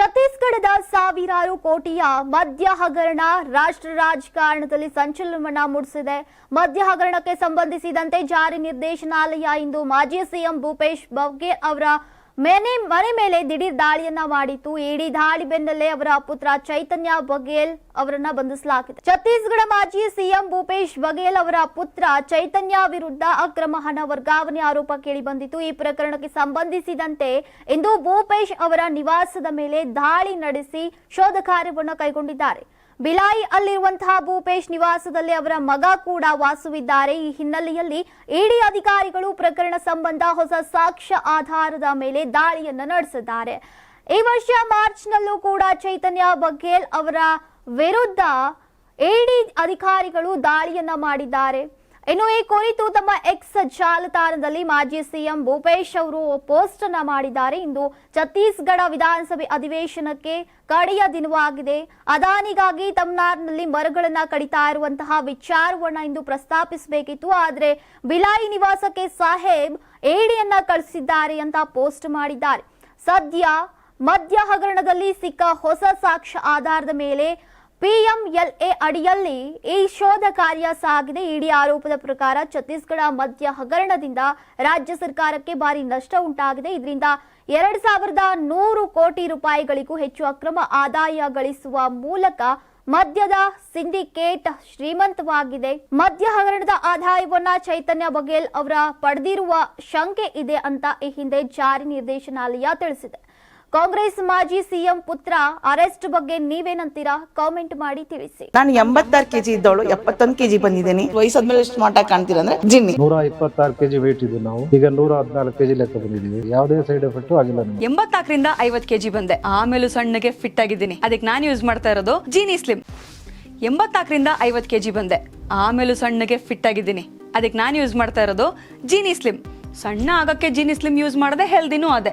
ಛತ್ತೀಸ್ಗಢದ ಸಾವಿರಾರು ಕೋಟಿಯ ಮದ್ಯ ಹಗರಣ ರಾಷ್ಟ್ರ ರಾಜಕಾರಣದಲ್ಲಿ ಸಂಚಲನವನ್ನ ಮೂಡಿಸಿದೆ. ಮದ್ಯ ಹಗರಣಕ್ಕೆ ಸಂಬಂಧಿಸಿದಂತೆ ಜಾರಿ ನಿರ್ದೇಶನಾಲಯ ಇಂದು ಮಾಜಿ ಸಿಎಂ ಭೂಪೇಶ್ ಬಘೇಲ್ ಅವರ ಮನೆ ಮನೆ ಮೇಲೆ ದಿಢೀರ್ ದಾಳಿಯನ್ನ ಮಾಡಿತ್ತು. ಇಡಿ ದಾಳಿ ಬೆನ್ನಲ್ಲೇ ಅವರ ಪುತ್ರ ಚೈತನ್ಯ ಬಘೇಲ್ ಅವರನ್ನ ಬಂಧಿಸಲಾಗಿದೆ. ಛತ್ತೀಸ್ಗಢ ಮಾಜಿ ಸಿಎಂ ಭೂಪೇಶ್ ಬಘೇಲ್ ಅವರ ಪುತ್ರ ಚೈತನ್ಯ ವಿರುದ್ಧ ಅಕ್ರಮ ಹಣ ವರ್ಗಾವಣೆ ಆರೋಪ ಕೇಳಿ ಬಂದಿತ್ತು. ಈ ಪ್ರಕರಣಕ್ಕೆ ಸಂಬಂಧಿಸಿದಂತೆ ಇಂದು ಭೂಪೇಶ್ ಅವರ ನಿವಾಸದ ಮೇಲೆ ದಾಳಿ ನಡೆಸಿ ಶೋಧ ಕಾರ್ಯವನ್ನು ಕೈಗೊಂಡಿದ್ದಾರೆ. ಬಿಲಾಯಿ ಅಲ್ಲಿರುವಂತಹ ಭೂಪೇಶ್ ನಿವಾಸದಲ್ಲಿ ಅವರ ಮಗ ಕೂಡ ವಾಸವಿದ್ದಾರೆ. ಈ ಹಿನ್ನೆಲೆಯಲ್ಲಿ ಇಡಿ ಅಧಿಕಾರಿಗಳು ಪ್ರಕರಣ ಸಂಬಂಧ ಹೊಸ ಸಾಕ್ಷ್ಯ ಆಧಾರದ ಮೇಲೆ ದಾಳಿಯನ್ನು ನಡೆಸಿದ್ದಾರೆ. ಈ ವರ್ಷ ಮಾರ್ಚ್ನಲ್ಲೂ ಕೂಡ ಚೈತನ್ಯ ಬಘೇಲ್ ಅವರ ವಿರುದ್ಧ ಇಡಿ ಅಧಿಕಾರಿಗಳು ದಾಳಿಯನ್ನ ಮಾಡಿದ್ದಾರೆ. ಇನ್ನು ಈ ಕುರಿತು ತಮ್ಮ ಎಕ್ಸ್ ಜಾಲತಾಣದಲ್ಲಿ ಮಾಜಿ ಸಿಎಂ ಭೂಪೇಶ್ ಅವರು ಪೋಸ್ಟ್ ಅನ್ನ ಮಾಡಿದ್ದಾರೆ. ಇಂದು ಛತ್ತೀಸ್ಗಢ ವಿಧಾನಸಭೆ ಅಧಿವೇಶನಕ್ಕೆ ಕಡೆಯ ದಿನವಾಗಿದೆ. ಅದಾನಿಗಾಗಿ ತಮಿಳುನಾಡಿನಲ್ಲಿ ಮರಗಳನ್ನ ಕಡಿತಾ ಇರುವಂತಹ ವಿಚಾರವನ್ನ ಇಂದು ಪ್ರಸ್ತಾಪಿಸಬೇಕಿತ್ತು. ಆದ್ರೆ ಬಿಲಾಯಿ ನಿವಾಸಕ್ಕೆ ಸಾಹೇಬ್ ಏಡಿಯನ್ನ ಕಳಿಸಿದ್ದಾರೆ ಅಂತ ಪೋಸ್ಟ್ ಮಾಡಿದ್ದಾರೆ. ಸದ್ಯ ಮದ್ಯ ಹಗರಣದಲ್ಲಿ ಸಿಕ್ಕ ಹೊಸ ಸಾಕ್ಷ್ಯ ಆಧಾರದ ಮೇಲೆ ಪಿಎಂಎಲ್ಎ ಅಡಿಯಲ್ಲಿ ಈ ಶೋಧ ಕಾರ್ಯ ಸಾಗಿದೆ. ಇಡಿ ಆರೋಪದ ಪ್ರಕಾರ ಛತ್ತೀಸ್ಗಢ ಮದ್ಯ ಹಗರಣದಿಂದ ರಾಜ್ಯ ಸರ್ಕಾರಕ್ಕೆ ಭಾರಿ ನಷ್ಟ ಉಂಟಾಗಿದೆ. ಇದರಿಂದ ಎರಡ್ ಸಾವಿರದ ನೂರು ಕೋಟಿ ರೂಪಾಯಿಗಳಿಗೂ ಹೆಚ್ಚು ಅಕ್ರಮ ಆದಾಯ ಗಳಿಸುವ ಮೂಲಕ ಮದ್ಯದ ಸಿಂಡಿಕೇಟ್ ಶ್ರೀಮಂತವಾಗಿದೆ. ಮದ್ಯ ಹಗರಣದ ಆದಾಯವನ್ನ ಚೈತನ್ಯ ಬಘೇಲ್ ಅವರ ಪಡೆದಿರುವ ಶಂಕೆ ಇದೆ ಅಂತ ಈ ಹಿಂದೆ ಜಾರಿ ನಿರ್ದೇಶನಾಲಯ ತಿಳಿಸಿದೆ. ಕಾಂಗ್ರೆಸ್ ಮಾಜಿ ಸಿಎಂ ಪುತ್ರ ಅರೆಸ್ಟ್ ಬಗ್ಗೆ ನೀವೇನಂತೀರಾ? ಕಾಮೆಂಟ್ ಮಾಡಿ ತಿಳಿಸಿ. ನಾನು ಎಂಬತ್ತಾರು ಕೆಜಿ ಇದ್ದವಳು ಎಪ್ಪತ್ತೊಂದು ಕೆಜಿ ಬಂದಿದ್ದೀನಿ. ವಯಸ್ಸಾದ್ಮೇಲೆ ಎಷ್ಟು ಮಾಟ ಕಾಣ್ತೀರ ಅಂದ್ರೆ ಜಿನ್ನಿ. ನೂರ ಇಪ್ಪತ್ತಾರು ಕೆಜಿ ವೇಟ್ ಇದ್ದು ನಾವು. ಈಗ ನೂರ ಹದಿನಾಲ್ಕು ಕೆಜಿ ಲೆಕ್ಕ ಬಂದಿದ್ದೀವಿ. ಯಾವುದೇ ಸೈಡ್ ಎಫೆಕ್ಟ್ ಆಗಿಲ್ಲ ನಮಗೆ. ಎಂಬತ್ನಾಲ್ಕರಿಂದ ಐವತ್ ಕೆಜಿ ಬಂದೆ. ಆಮೇಲೂ ಸಣ್ಣಗೆ ಫಿಟ್ ಆಗಿದ್ದೀನಿ. ಅದಕ್ಕೆ ನಾನು ಯೂಸ್ ಮಾಡ್ತಾ ಇರೋದು ಜೀನಿ ಸ್ಲಿಮ್ ಎಂಬತ್ನಾಲ್ಕರಿಂದ ಐವತ್ತು ಕೆಜಿ ಬಂದೆ. ಆಮೇಲೂ ಸಣ್ಣಗೆ ಫಿಟ್ ಆಗಿದ್ದೀನಿ. ಅದಕ್ಕೆ ನಾನು ಯೂಸ್ ಮಾಡ್ತಾ ಇರೋದು ಜೀನಿ ಸ್ಲಿಮ್ ಸಣ್ಣ ಆಗಕ್ಕೆ ಜೀನಿ ಸ್ಲಿಮ್ ಯೂಸ್ ಮಾಡದೆ ಹೆಲ್ದಿನೂ ಅದೇ.